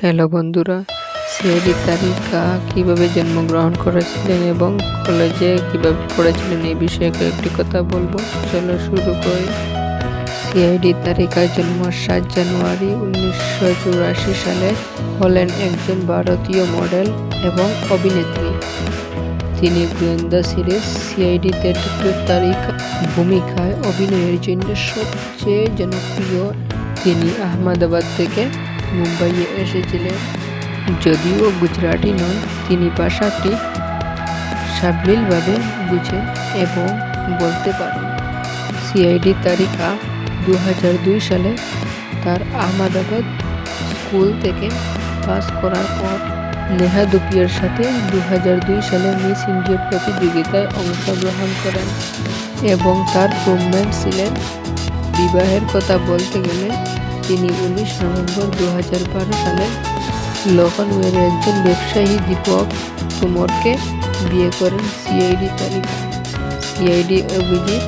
Hello বন্ধুরা CID তারিকা কীভাবে জন্মগ্রহণ করেছিলেন এবং কলেজে কীভাবে পড়েছিলেন এই বিষয়ে কয়েকটি কথা বলব। চলো শুরু করি। সিআইডি তারিকার জন্ম সাত জানুয়ারি উনিশশো চুরাশি সালে হলেন একজন ভারতীয় মডেল এবং অভিনেত্রী। তিনি গোয়েন্দা সিরিজ সিআইডিতে তারিকা ভূমিকায় অভিনয়ের জন্য সবচেয়ে জনপ্রিয় তিনি আহমেদাবাদ থেকে মুম্বাইয়ে এসেছিলেন। যদিও গুজরাটি নন তিনি ভাষাটি সাবলীলভাবে বুঝেন এবং বলতে পারেন। সিআইডি তারিকা দু দুই সালে তার আহমেদাবাদ স্কুল থেকে পাস করার পর নেহা দুপিয়ার সাথে দু দুই সালে মিস ইন্ডিয়া প্রতিযোগিতায় অংশগ্রহণ করেন এবং তার রুমমেট ছিলেন। বিবাহের কথা বলতে গেলে তিনি উনিশ নভেম্বর দু হাজার বারো সালে লখনউয়ের একজন ব্যবসায়ী দীপক তুমরকে বিয়ে করেন। CID Tarika CID Abhijit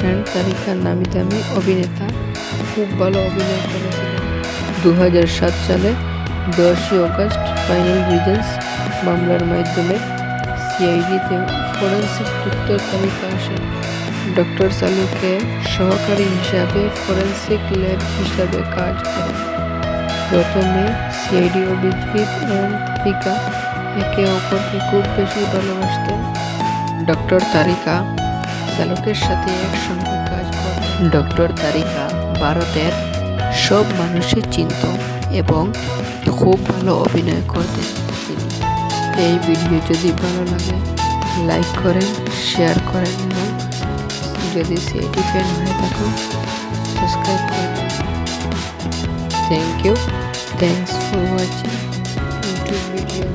and তারিকার নামি দামি অভিনেতা। খুব ভালো অভিনয় করেছিলেন। দু সালে দশই অগস্ট ফাইনাল রিজেন্স মামলার মাধ্যমে সিআইডিতে ফরেন্সিক উত্তর তালিকা আসে। ডক্টর সালুকে সহকারী হিসাবে ফরেন্সিক ল্যাব হিসাবে কাজ করেন। প্রথমে সিআইডি অভিজিৎ এবং তারিকা একে অপরকে খুব বেশি ভালোবাসতেন। ডক্টর তারিকা চালকের সাথে একসঙ্গে কাজ করেন। ডক্টর তারিকা ভারতের সব মানুষের চিন্ত এবং খুব ভালো অভিনয় করতেন তিনি। এই ভিডিও যদি ভালো লাগে, লাইক করেন, শেয়ার করেন এবং যদি সিআইটি ফ্যান হয়ে থাকুন সাবস্ক্রাইব করেন thank you thanks for watching YouTube video